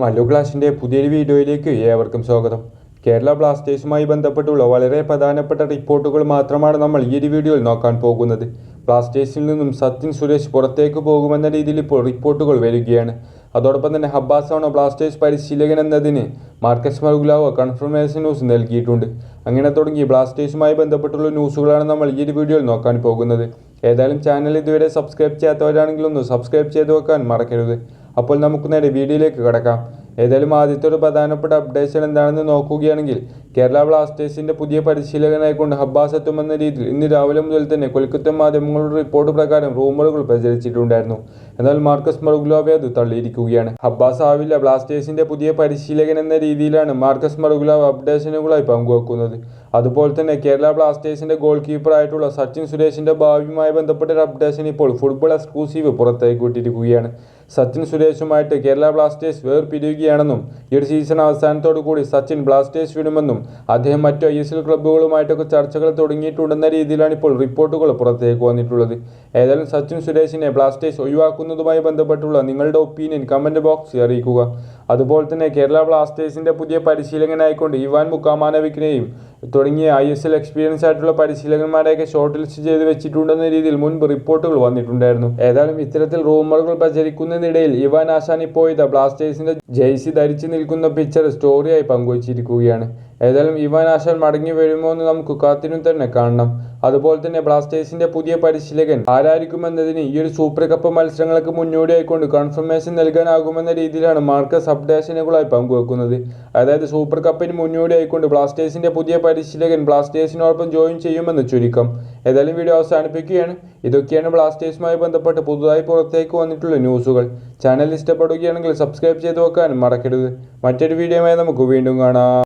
മല്ലു ക്ലാസിന്റെ പുതിയൊരു വീഡിയോയിലേക്ക് ഏവർക്കും സ്വാഗതം. കേരള ബ്ലാസ്റ്റേഴ്സുമായി ബന്ധപ്പെട്ടുള്ള വളരെ പ്രധാനപ്പെട്ട റിപ്പോർട്ടുകൾ മാത്രമാണ് നമ്മൾ ഈ ഒരു വീഡിയോയിൽ നോക്കാൻ പോകുന്നത്. ബ്ലാസ്റ്റേഴ്സിൽ നിന്നും സത്യൻ സുരേഷ് പുറത്തേക്ക് പോകുമെന്ന രീതിയിൽ ഇപ്പോൾ റിപ്പോർട്ടുകൾ വരികയാണ്. അതോടൊപ്പം തന്നെ ഹബ്ബാസാണോ ബ്ലാസ്റ്റേഴ്സ് പരിശീലകൻ എന്നതിന് മാർക്കസ് മർഗുലാവോ കൺഫർമേഷൻ ന്യൂസ് നൽകിയിട്ടുണ്ട്. അങ്ങനെ തുടങ്ങി ബ്ലാസ്റ്റേഴ്സുമായി ബന്ധപ്പെട്ടുള്ള ന്യൂസുകളാണ് നമ്മൾ ഈ ഒരു വീഡിയോയിൽ നോക്കാൻ പോകുന്നത്. ഏതായാലും ചാനൽ ഇതുവരെ സബ്സ്ക്രൈബ് ചെയ്യാത്തവരാണെങ്കിലൊന്ന് സബ്സ്ക്രൈബ് ചെയ്ത് വെക്കാൻ മറക്കരുത്. അപ്പോൾ നമുക്ക് നേരെ വീഡിയോയിലേക്ക് കടക്കാം. ഏതായാലും ആദ്യത്തെ ഒരു പ്രധാനപ്പെട്ട അപ്ഡേഷൻ എന്താണെന്ന് നോക്കുകയാണെങ്കിൽ കേരള ബ്ലാസ്റ്റേഴ്സിന്റെ പുതിയ പരിശീലകനായിക്കൊണ്ട് ഹബ്ബാസ് എത്തുമെന്ന രീതിയിൽ ഇന്ന് രാവിലെ മുതൽ തന്നെ കൊൽക്കത്ത മാധ്യമങ്ങളുടെ റിപ്പോർട്ട് പ്രകാരം റൂമറുകൾ പ്രചരിച്ചിട്ടുണ്ടായിരുന്നു. എന്നാൽ മാർക്കസ് മറുഗ്ലോവെ അത് തള്ളിയിരിക്കുകയാണ്. ഹബ്ബാസ് ആവില്ല ബ്ലാസ്റ്റേഴ്സിന്റെ പുതിയ പരിശീലകൻ എന്ന രീതിയിലാണ് മാർക്കസ് മറുഗ്ലോവ് അപ്ഡേഷനുകളായി പങ്കുവെക്കുന്നത്. അതുപോലെ തന്നെ കേരള ബ്ലാസ്റ്റേഴ്സിന്റെ ഗോൾ കീപ്പറായിട്ടുള്ള സച്ചിൻ സുരേഷിന്റെ ഭാവിയുമായി ബന്ധപ്പെട്ട ഒരു അപ്ഡേഷൻ ഇപ്പോൾ ഫുട്ബോൾ എക്സ്ക്ലൂസീവ് പുറത്തേക്ക് വിട്ടിരിക്കുകയാണ്. സച്ചിൻ സുരേഷുമായിട്ട് കേരള ബ്ലാസ്റ്റേഴ്സ് വേർപിരിയുകയാണെന്നും ഈ ഒരു സീസൺ അവസാനത്തോടു കൂടി സച്ചിൻ ബ്ലാസ്റ്റേഴ്സ് വിടുമെന്നും അദ്ദേഹം മറ്റു ഐ എസ് എൽ ക്ലബ്ബുകളുമായിട്ടൊക്കെ ചർച്ചകൾ തുടങ്ങിയിട്ടുണ്ടെന്ന രീതിയിലാണ് ഇപ്പോൾ റിപ്പോർട്ടുകൾ പുറത്തേക്ക് വന്നിട്ടുള്ളത്. ഏതായാലും സച്ചിൻ സുരേഷിനെ ബ്ലാസ്റ്റേഴ്സ് ഒഴിവാക്കുന്നതുമായി ബന്ധപ്പെട്ടുള്ള നിങ്ങളുടെ ഒപ്പീനിയൻ കമന്റ് ബോക്സിൽ അറിയിക്കുക. അതുപോലെ തന്നെ കേരള ബ്ലാസ്റ്റേഴ്സിന്റെ പുതിയ പരിശീലകനായിക്കൊണ്ട് ഇവാൻ മുക്കാമാനവിക്കിനെയും തുടങ്ങിയ ഐ എസ് എൽ എക്സ്പീരിയൻസ് ആയിട്ടുള്ള പരിശീലകന്മാരെയൊക്കെ ഷോർട്ട് ലിസ്റ്റ് ചെയ്ത് വെച്ചിട്ടുണ്ടെന്ന രീതിയിൽ മുൻപ് റിപ്പോർട്ടുകൾ വന്നിട്ടുണ്ടായിരുന്നു. ഏതായാലും ഇത്തരത്തിൽ റൂമറുകൾ പ്രചരിക്കുന്നതിനിടയിൽ ഇവാൻ ആശാൻ ഇപ്പോൾ ഇതാ ബ്ലാസ്റ്റേഴ്സിന്റെ ജേഴ്സി ധരിച്ചു നിൽക്കുന്ന പിക്ചർ സ്റ്റോറിയായി പങ്കുവച്ചിരിക്കുകയാണ്. ഏതായാലും ഇവാൻ ആശാൻ മടങ്ങി വരുമോ എന്ന് നമുക്ക് കാത്തിനും തന്നെ കാണണം. അതുപോലെ തന്നെ ബ്ലാസ്റ്റേഴ്സിന്റെ പുതിയ പരിശീലകൻ ആരായിരിക്കുമെന്നതിന് ഈ ഒരു സൂപ്പർ കപ്പ് മത്സരങ്ങൾക്ക് മുന്നോടിയായിക്കൊണ്ട് കൺഫർമേഷൻ നൽകാനാകുമെന്ന രീതിയിലാണ് മാർക്കസ് അപ്ഡേഷനുകളായി പങ്കുവെക്കുന്നത്. അതായത് സൂപ്പർ കപ്പിന് മുന്നോടിയായിക്കൊണ്ട് ബ്ലാസ്റ്റേഴ്സിന്റെ പുതിയ പരിശീലകൻ ബ്ലാസ്റ്റേഴ്സിനോടൊപ്പം ജോയിൻ ചെയ്യുമെന്ന് ചുരുക്കം. ഏതായാലും വീഡിയോ അവസാനിപ്പിക്കുകയാണ്. ഇതൊക്കെയാണ് ബ്ലാസ്റ്റേഴ്സുമായി ബന്ധപ്പെട്ട് പുതുതായി പുറത്തേക്ക് വന്നിട്ടുള്ള ന്യൂസുകൾ. ചാനൽ ഇഷ്ടപ്പെടുകയാണെങ്കിൽ സബ്സ്ക്രൈബ് ചെയ്ത് വെക്കാനും മറക്കരുത്. മറ്റൊരു വീഡിയോയുമായി നമുക്ക് വീണ്ടും കാണാം.